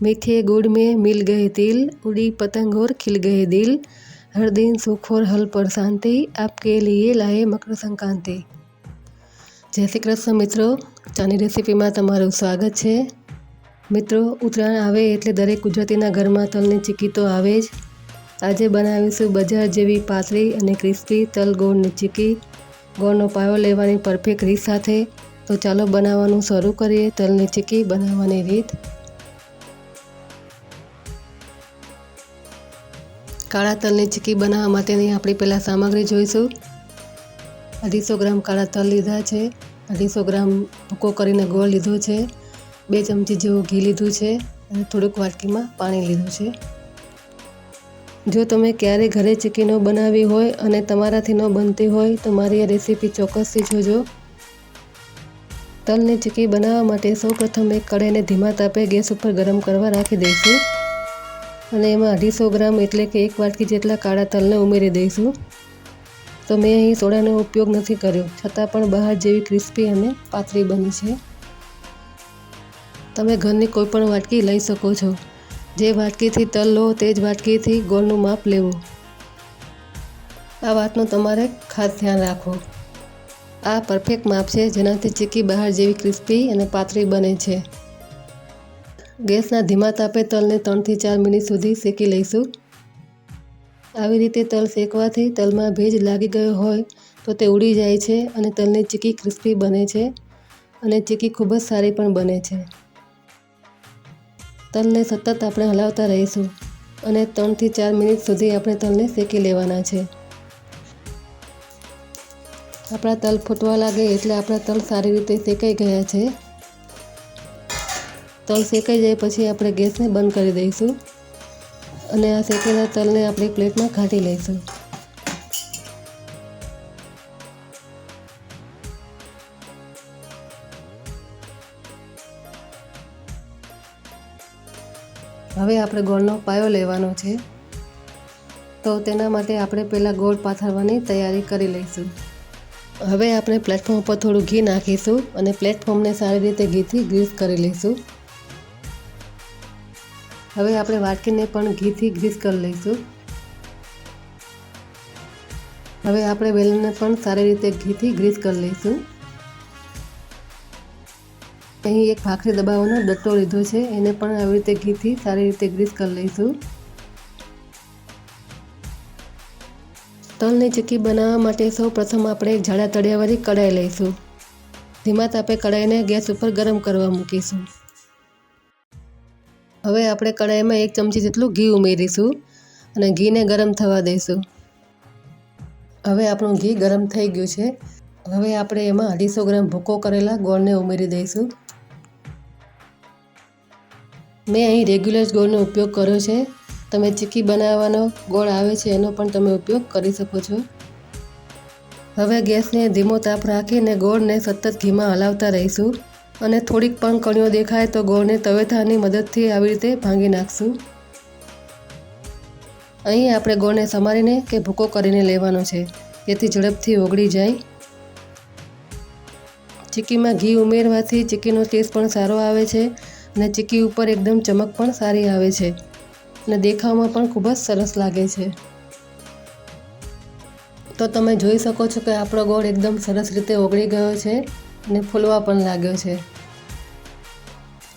मीठे गुड़ में मिल गए तिल उड़ी पतंग और खिल गए दिल हर दिन सुख और हल पर शांति आपके लिए લાયે મકર સંક્રાંતિ જય શ્રી કૃષ્ણ મિત્રો ચાની રેસીપીમાં તમારું સ્વાગત છે મિત્રો ઉત્તરાયણ આવે એટલે દરેક ગુજરાતીના ઘરમાં તલની ચીક્કી તો આવે જ આજે બનાવીશું બજાર જેવી પાતળી અને ક્રિસ્પી તલ ગોળની ચીક્કી ગોળનો પાયો લેવાની પરફેક્ટ રીત સાથે તો ચાલો બનાવવાનું શરૂ કરીએ તલની ચીક્કી બનાવવાની રીત કાળા તલની ચીકી બનાવવા માટેની આપણી પહેલાં સામગ્રી જોઈશું. અઢીસો ગ્રામ કાળા તલ લીધા છે. અઢીસો ગ્રામ ભૂકો કરીને ગોળ લીધો છે. બે ચમચી જેવું ઘી લીધું છે અને થોડુંક વાટકીમાં પાણી લીધું છે. જો તમે ક્યારે ઘરે ચીકી ન બનાવી હોય અને તમારાથી ન બનતી હોય તો મારી આ રેસીપી ચોક્કસથી જોજો. તલની ચીકી બનાવવા માટે સૌપ્રથમ એક કઢાઈને ધીમા તાપે ગેસ ઉપર ગરમ કરવા રાખી દઈશું. અને એમાં અઢીસો ગ્રામ એટલે કે એક વાટકી જેટલા કાળા તલને ઉમેરી દઈશું. તો મેં અહીં સોડાનો ઉપયોગ નથી કર્યો, છતાં પણ બહાર જેવી ક્રિસ્પી અને પાતળી બની છે. તમે ઘરની કોઈપણ વાટકી લઈ શકો છો. જે વાટકીથી તલ લો, તે જ વાટકીથી ગોળનું માપ લેવું. આ વાતનું તમારે ખાસ ધ્યાન રાખો આ પરફેક્ટ માપ છે, જેનાથી ચીક્કી બહાર જેવી ક્રિસ્પી અને પાતળી બને છે. ગેસના ધીમા તાપે તલને ત્રણથી ચાર મિનિટ સુધી શેકી લઈશું. આવી રીતે તલ શેકવાથી તલમાં ભેજ લાગી ગયો હોય તો તે ઉડી જાય છે અને તલની ચીકી ક્રિસ્પી બને છે અને ચીકી ખૂબ જ સારી પણ બને છે. તલને સતત આપણે હલાવતા રહીશું અને ત્રણથી ચાર મિનિટ સુધી આપણે તલને શેકી લેવાના છે. આપણા તલ ફૂટવા લાગે એટલે આપણા તલ સારી રીતે શેકાઈ ગયા છે. તલ શેકાઈ જાય પછી આપણે ગેસને બંધ કરી દઈશું. અને આ શેકેલા તલને આપણે પ્લેટમાં કાઢી લઈશું. હવે આપણે ગોળનો પાયો લેવાનો છે. તો તેના માટે આપણે પહેલાં ગોળ પાથરવાની તૈયારી કરી લઈશું. હવે આપણે પ્લેટફોર્મ ઉપર થોડું ઘી નાખીશું અને પ્લેટફોર્મને સારી રીતે ઘીથી ગ્રીસ કરી લઈશું. હવે આપણે વાટકીને પણ ઘીથી ગ્રીસ કરી લઈશું. હવે આપણે વેલણને પણ સારી રીતે ઘીથી ગ્રીસ કરી લઈશું. અહીં એક ભાખરી દબાવવાનો ડટ્ટો લીધો છે, એને પણ આવી રીતે ઘીથી સારી રીતે ગ્રીસ કરી લઈશું. તલની ચીક્કી બનાવવા માટે સૌ પ્રથમ આપણે એક જાડા તળિયાવાળી કઢાઈ લઈશું. ધીમા તાપે કઢાઈને ગેસ ઉપર ગરમ કરવા મૂકીશું. હવે આપણે કઢાઈમાં એક ચમચી જેટલું ઘી ઉમેરીશું અને ઘીને ગરમ થવા દઈશું. હવે આપણું ઘી ગરમ થઈ ગયું છે. હવે આપણે એમાં અઢીસો ગ્રામ ભૂકો કરેલા ગોળને ઉમેરી દઈશું. મેં અહીં રેગ્યુલર ગોળનો ઉપયોગ કર્યો છે. તમે ચીક્કી બનાવવાનો ગોળ આવે છે એનો પણ તમે ઉપયોગ કરી શકો છો. હવે ગેસને ધીમો તાપ રાખીને ગોળને સતત ઘીમાં હલાવતા રહીશું. અને થોડીક પણ કણીઓ દેખાય તો ગોળને તવેથાની મદદથી આવી રીતે ભાંગી નાખશું. અહીં આપણે ગોળને સમારીને કે ભૂકો કરીને લેવાનો છે. જેથી ઝડપથી ઓગળી જાય. ચીક્કીમાં ઘી ઉમેરવાથી ચીક્કીનો ટેસ્ટ પણ સારો આવે છે અને ચીક્કી ઉપર એકદમ ચમક પણ સારી આવે છે અને દેખાવમાં પણ ખૂબ જ સરસ લાગે છે. તો તમે જોઈ શકો છો કે આપણો ગોળ એકદમ સરસ રીતે ઓગળી ગયો છે અને ફૂલવા પણ લાગ્યો છે.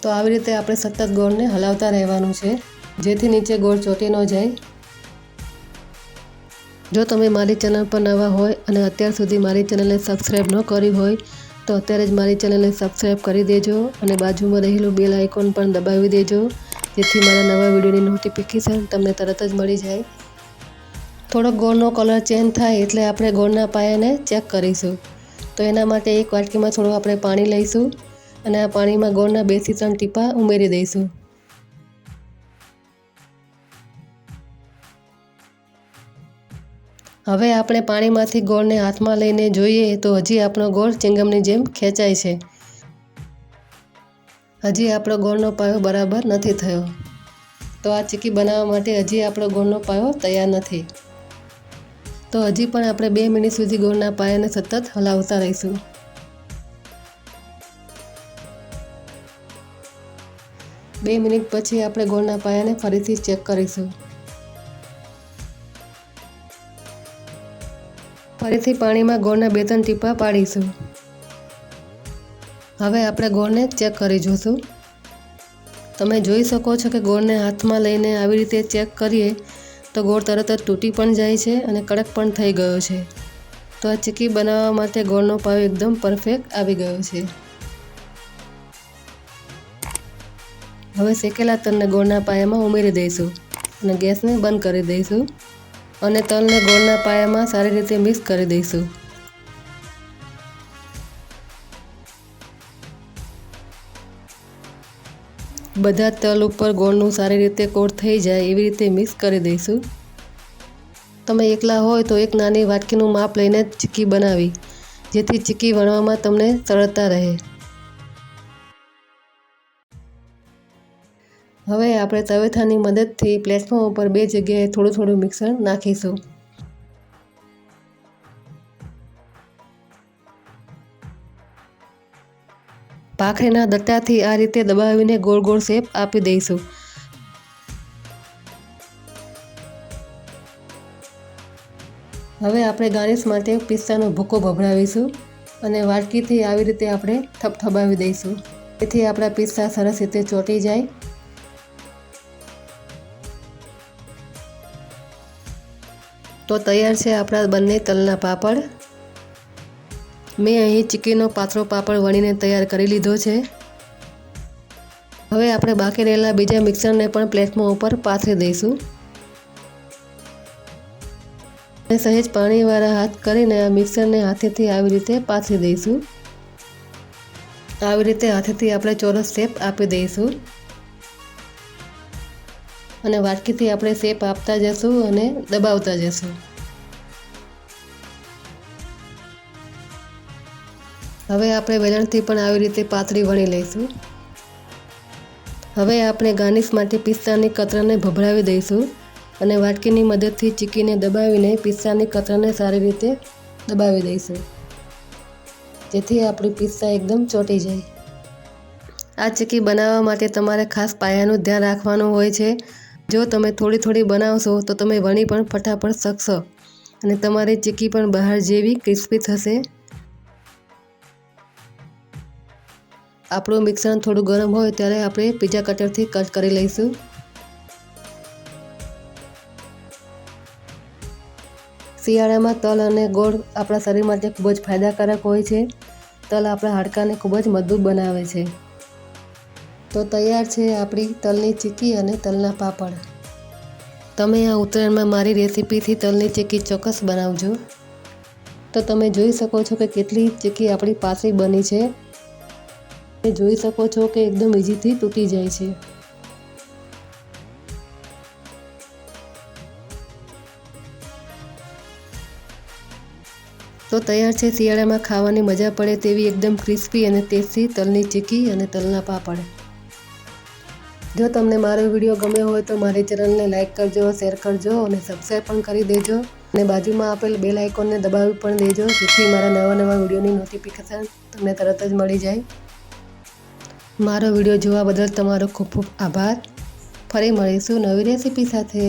તો આવી રીતે આપણે સતત ગોળને હલાવતા રહેવાનું છે. જેથી નીચે ગોળ ચોંટી ન જાય. જો તમે મારી ચેનલ પર નવા હોય અને અત્યાર સુધી મારી ચેનલને સબસ્ક્રાઈબ ન કરી હોય, તો અત્યારે જ મારી ચેનલને સબસ્ક્રાઈબ કરી દેજો અને બાજુમાં રહેલું બેલ આઇકોન પણ દબાવી દેજો. જેથી મારા નવા વિડીયોની નોટિફિકેશન તમને તરત જ મળી જાય. થોડોક ગોળનો કલર ચેન્જ થાય એટલે આપણે ગોળના પાયાને ચેક કરીશું. તો એના માટે એક વાટકીમાં થોડું આપણે પાણી લઈશું. અને આ પાણીમાં ગોળના બેથી ત્રણ ટીપા ઉમેરી દઈશું. હવે આપણે પાણીમાંથી ગોળને હાથમાં લઈને જોઈએ તો હજી આપણો ગોળ ચિંગમની જેમ ખેંચાય છે. હજી આપણો ગોળનો પાયો બરાબર નથી થયો. તો આ ચીક્કી બનાવવા માટે હજી આપણો ગોળનો પાયો તૈયાર નથી. તો હજી પણ આપણે બે મિનિટ સુધી ગોળના પાયાને સતત હલાવતા રહીશું. બે મિનિટ પછી આપણે ગોળના પાયાને ફરીથી ચેક કરીશું. ફરીથી પાણીમાં ગોળના બે ત્રણ ટીપા પાડીશું. હવે આપણે ગોળને ચેક કરી જોઈશું તમે જોઈ શકો છો કે ગોળને હાથમાં લઈને આવી રીતે ચેક કરીએ તો ગોળ તરત જ તૂટી પણ જાય છે અને કડક પણ થઈ ગયો છે. તો આ ચીકી બનાવવા માટે ગોળનો પાયો એકદમ પરફેક્ટ આવી ગયો છે. હવે શેકેલા તલને ગોળના પાયામાં ઉમેરી દઈશું અને ગેસને બંધ કરી દઈશું અને તલને ગોળના પાયામાં સારી રીતે મિક્સ કરી દઈશું. બધા તલ ઉપર ગોળનું સારી રીતે કોટ થઈ જાય એવી રીતે મિક્સ કરી દઈશું. તમે એકલા હોય તો એક નાની વાટકીનું માપ લઈને ચીક્કી બનાવી, જેથી ચીક્કી વણવામાં તમને સરળતા રહે. હવે આપણે તવેથાની મદદથી પ્લેટફોર્મ ઉપર બે જગ્યાએ થોડું થોડું મિક્સર નાખીશું. પાખરીના દટ્ટાથી આ રીતે દબાવીને ગોળ ગોળ શેપ આપી દઈશું. હવે આપણે ગાર્નિશ માટે પિસ્તાનો ભૂકો ભભરાવીશું અને વાટકીથી આવી રીતે આપણે થપથપાવી દઈશું. તેથી આપણા પિસ્તા સરસ રીતે ચોંટી જાય તો તૈયાર છે આપણા બંને તલના પાપડ. મેં અહીં ચીકીનો પાથરો પાપડ વણીને તૈયાર કરી લીધો છે. હવે આપણે બાકી રહેલા બીજા મિક્સરને પણ પ્લેટમાં ઉપર પાથરી દઈશું. અને સહેજ પાણીવાળા હાથ કરીને આ મિક્સરને હાથેથી આવી રીતે પાથરી દઈશું. આવી રીતે હાથેથી આપણે ચોરસ શેપ આપી દઈશું. અને વાટકીથી આપણે શેપ આપતા જશું અને દબાવતા જશું. હવે આપણે વેલણથી પણ આવી રીતે પાતળી વણી લઈશું. હવે આપણે ગાર્નિશ માટે પિસ્તાની કતરાને ભભરાવી દઈશું અને વાટકીની મદદથી ચીકીને દબાવીને પિસ્તાની કતરને સારી રીતે દબાવી દઈશું. જેથી આપણી પિસ્તા એકદમ ચોંટી જાય. આ ચીકી બનાવવા માટે તમારે ખાસ પાયાનું ધ્યાન રાખવાનું હોય છે જો તમે થોડી થોડી બનાવશો, તો તમે વણી પણ ફટાફટ શકશો. અને તમારી ચીકી પણ બહાર જેવી ક્રિસ્પી થશે. આપણું મિક્સર થોડું ગરમ હોય ત્યારે આપણે પીઝા કટરથી કટ કરી લઈશું. શિયાળામાં તલ અને ગોળ આપણા શરીર માટે ખૂબ જ ફાયદાકારક હોય છે. તલ આપણા હાડકાને ખૂબ જ મજબૂત બનાવે છે. તો તૈયાર છે આપણી તલની ચીકી અને તલના પાપડ. તમે આ ઉત્તરાયણમાં મારી રેસીપીથી તલની ચીકી ચોક્કસ બનાવજો. તો તમે જોઈ શકો છો કે કેટલી ચીકી આપણી પાસે બની છે. તમે જોઈ શકો છો કે એકદમ ઇઝીથી તૂટી જાય છે. તો તૈયાર છે શિયાળામાં ખાવાની મજા પડે તેવી એકદમ ક્રિસ્પી અને ટેસ્ટી તલની ચીકી અને તલના પાપડ. જો તમને મારો વીડિયો ગમ્યો હોય તો મારી ચેનલને લાઇક કરજો, શેર કરજો અને સબસ્ક્રાઈબ પણ કરી દેજો. અને બાજુમાં આપેલ બેલ આઇકોનને દબાવી પણ દેજો, જેથી મારા નવા નવા વિડીયોની નોટિફિકેશન તમને તરત જ મળી જાય. મારો વીડિયો જોવા બદલ તમારો ખૂબ ખૂબ આભાર. ફરી મળીશું નવી રેસીપી સાથે.